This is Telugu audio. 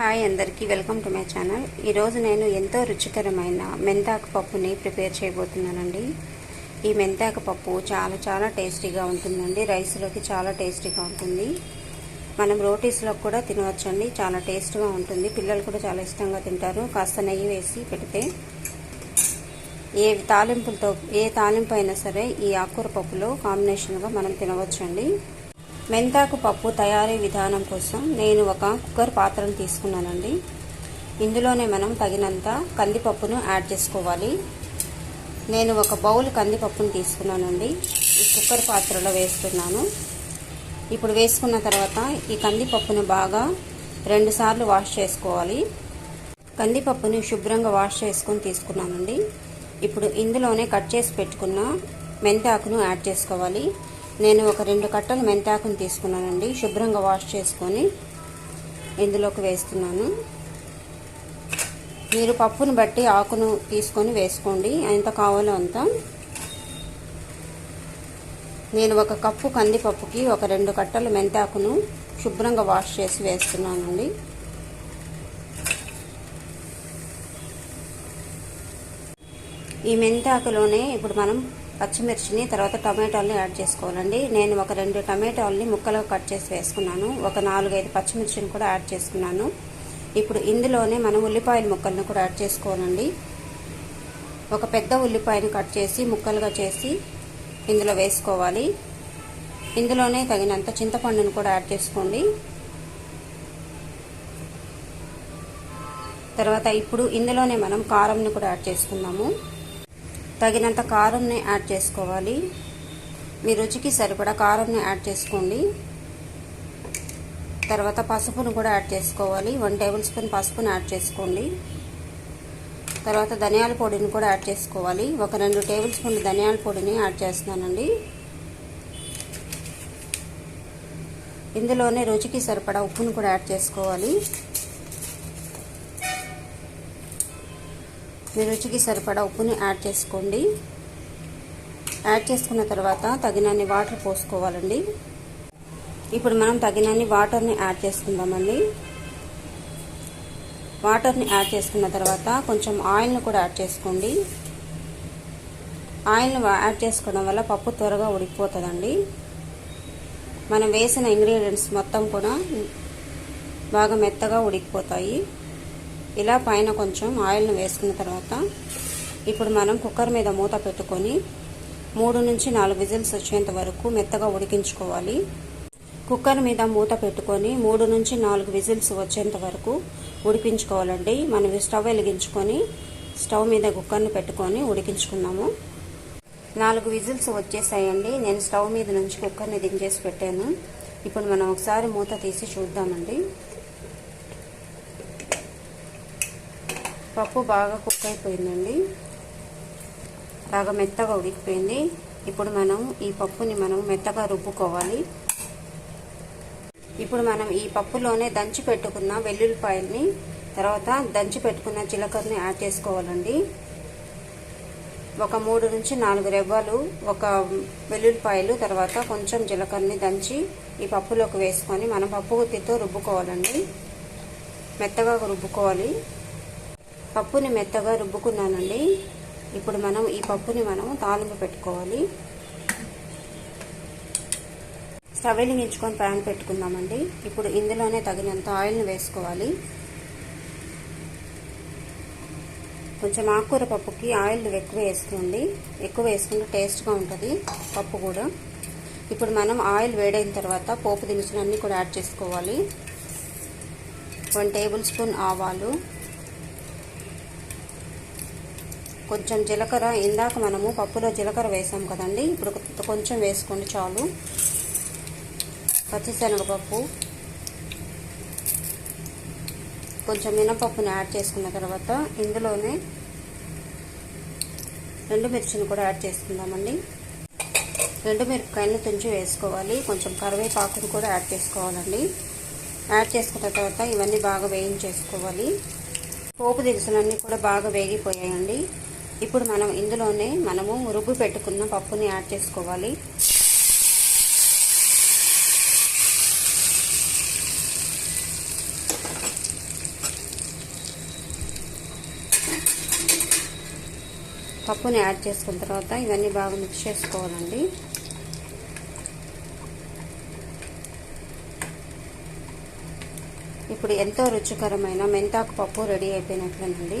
హాయ్ అందరికీ వెల్కమ్ టు మై ఛానల్. ఈరోజు నేను ఎంతో రుచికరమైన మెంతాకు పప్పుని ప్రిపేర్ చేయబోతున్నానండి. ఈ మెంతాకు పప్పు చాలా చాలా టేస్టీగా ఉంటుందండి. రైస్లోకి చాలా టేస్టీగా ఉంటుంది. మనం రోటీస్లో కూడా తినవచ్చండి. చాలా టేస్ట్గా ఉంటుంది. పిల్లలు కూడా చాలా ఇష్టంగా తింటారు. కాస్త నెయ్యి వేసి పెడితే ఏ తాలింపులతో ఏ తాలింపు అయినా సరే ఈ ఆకుకూర పప్పులో కాంబినేషన్గా మనం తినవచ్చండి. మెంతాకు పప్పు తయారీ విధానం కోసం నేను ఒక కుక్కర్ పాత్రను తీసుకున్నానండి. ఇందులోనే మనం తగినంత కందిపప్పును యాడ్ చేసుకోవాలి. నేను ఒక బౌల్ కందిపప్పును తీసుకున్నానండి. ఈ కుక్కర్ పాత్రలో వేస్తున్నాను. ఇప్పుడు వేసుకున్న తర్వాత ఈ కందిపప్పును బాగా రెండుసార్లు వాష్ చేసుకోవాలి. కందిపప్పుని శుభ్రంగా వాష్ చేసుకొని తీసుకున్నానండి. ఇప్పుడు ఇందులోనే కట్ చేసి పెట్టుకున్న మెంతాకును యాడ్ చేసుకోవాలి. నేను ఒక రెండు కట్టలు మెంతాకును తీసుకున్నానండి. శుభ్రంగా వాష్ చేసుకొని ఇందులోకి వేస్తున్నాను. మీరు పప్పును బట్టి ఆకును తీసుకొని వేసుకోండి. ఎంత కావాలో అంత. నేను ఒక కప్పు కందిపప్పుకి ఒక రెండు కట్టలు మెంతాకును శుభ్రంగా వాష్ చేసి వేస్తున్నానండి. ఈ మెంతాకులోనే ఇప్పుడు మనం పచ్చిమిర్చిని తర్వాత టమాటాలని యాడ్ చేసుకోవాలండి. నేను ఒక రెండు టమాటాలని ముక్కలు కట్ చేసి వేసుకున్నాను. ఒక నాలుగైదు పచ్చిమిర్చిని కూడా యాడ్ చేసుకున్నాను. ఇప్పుడు ఇందులోనే మనం ఉల్లిపాయల ముక్కలను కూడా యాడ్ చేసుకోవాలండి. ఒక పెద్ద ఉల్లిపాయను కట్ చేసి ముక్కలుగా చేసి ఇందులో వేసుకోవాలి. ఇందులోనే తగినంత చింతపండును కూడా యాడ్ చేసుకోండి. తర్వాత ఇప్పుడు ఇందులోనే మనం కారంని కూడా యాడ్ చేసుకుందాము తగినంత కారంని యాడ్ చేసుకోవాలి. మీ రుచికి సరిపడా కారంని యాడ్ చేసుకోండి. తర్వాత పసుపును కూడా యాడ్ చేసుకోవాలి. వన్ టేబుల్ స్పూన్ పసుపును యాడ్ చేసుకోండి. తర్వాత ధనియాల పొడిని కూడా యాడ్ చేసుకోవాలి. ఒక రెండు టేబుల్ స్పూన్లు ధనియాల పొడిని యాడ్ చేస్తున్నానండి. ఇందులోనే రుచికి సరిపడా ఉప్పును కూడా యాడ్ చేసుకోవాలి. మీ రుచికి సరిపడా ఉప్పుని యాడ్ చేసుకోండి. యాడ్ చేసుకున్న తర్వాత తగినన్ని వాటర్ పోసుకోవాలండి. ఇప్పుడు మనం తగినన్ని వాటర్ని యాడ్ చేసుకుందామండి. వాటర్ని యాడ్ చేసుకున్న తర్వాత కొంచెం ఆయిల్ని కూడా యాడ్ చేసుకోండి. ఆయిల్ని యాడ్ చేసుకోవడం వల్ల పప్పు త్వరగా ఉడికిపోతుందండి. మనం వేసిన ఇంగ్రీడియంట్స్ మొత్తం కూడా బాగా మెత్తగా ఉడికిపోతాయి. ఇలా పైన కొంచెం ఆయిల్ని వేసుకున్న తర్వాత ఇప్పుడు మనం కుక్కర్ మీద మూత పెట్టుకొని మూడు నుంచి నాలుగు విజిల్స్ వచ్చేంత వరకు మెత్తగా ఉడికించుకోవాలి. కుక్కర్ మీద మూత పెట్టుకొని మూడు నుంచి నాలుగు విజిల్స్ వచ్చేంత వరకు ఉడికించుకోవాలండి. మనం స్టవ్ వెలిగించుకొని స్టవ్ మీద కుక్కర్ని పెట్టుకొని ఉడికించుకున్నాము. నాలుగు విజిల్స్ వచ్చేసాయండి. నేను స్టవ్ మీద నుంచి కుక్కర్ని దించేసి పెట్టాను. ఇప్పుడు మనం ఒకసారి మూత తీసి చూద్దామండి. పప్పు బాగా కుక్ అయిపోయిందండి. బాగా మెత్తగా ఉడికిపోయింది. ఇప్పుడు మనం ఈ పప్పుని మనం మెత్తగా రుబ్బుకోవాలి. ఇప్పుడు మనం ఈ పప్పులోనే దంచి పెట్టుకున్న వెల్లుల్లిపాయల్ని తర్వాత దంచి పెట్టుకున్న జీలకర్రని యాడ్ చేసుకోవాలండి. ఒక మూడు నుంచి నాలుగు రెవ్వలు ఒక వెల్లుల్లిపాయలు తర్వాత కొంచెం జీలకర్రని దంచి ఈ పప్పులోకి వేసుకొని మనం పప్పు గుత్తితో రుబ్బుకోవాలండి. మెత్తగా రుబ్బుకోవాలి. పప్పుని మెత్తగా రుబ్బుకున్నానండి. ఇప్పుడు మనం ఈ పప్పుని మనం తాలింపు పెట్టుకోవాలి. స్టవ్ వెలిగించుకొని ప్యాన్ పెట్టుకుందామండి. ఇప్పుడు ఇందులోనే తగినంత ఆయిల్ని వేసుకోవాలి. కొంచెం ఆకుకూర పప్పుకి ఆయిల్ ఎక్కువ వేసుకోండి. ఎక్కువ వేసుకుంటే టేస్ట్గా ఉంటుంది పప్పు కూడా. ఇప్పుడు మనం ఆయిల్ వేడైన తర్వాత పోపు దినుసులన్నీ కూడా యాడ్ చేసుకోవాలి. వన్ టేబుల్ స్పూన్ ఆవాలు. కొంచెం జీలకర్ర ఇందాక మనము పప్పులో జీలకర్ర వేసాం కదండి. ఇప్పుడు కొంచెం వేసుకోండి చాలు. పచ్చిశనగపప్పు. కొంచెం మినపప్పుని యాడ్ చేసుకున్న తర్వాత ఇందులోనే రెండు మిర్చిని కూడా యాడ్ చేసుకుందామండి. రెండు మిరపకాయలను తుంచి వేసుకోవాలి. కొంచెం కరివేపాకును కూడా యాడ్ చేసుకోవాలండి. యాడ్ చేసుకున్న తర్వాత ఇవన్నీ బాగా వేయించేసుకోవాలి. పోపు దినుసులన్నీ కూడా బాగా వేగిపోయాయండి. ఇప్పుడు మనం ఇందులోనే మనము మురుగు పెట్టుకున్న పప్పుని యాడ్ చేసుకోవాలి. పప్పుని యాడ్ చేసుకున్న తర్వాత ఇవన్నీ బాగా మిక్స్ చేసుకోవాలండి. ఇప్పుడు ఎంతో రుచికరమైన మెంతాకు పప్పు రెడీ అయిపోయినట్లేనండి.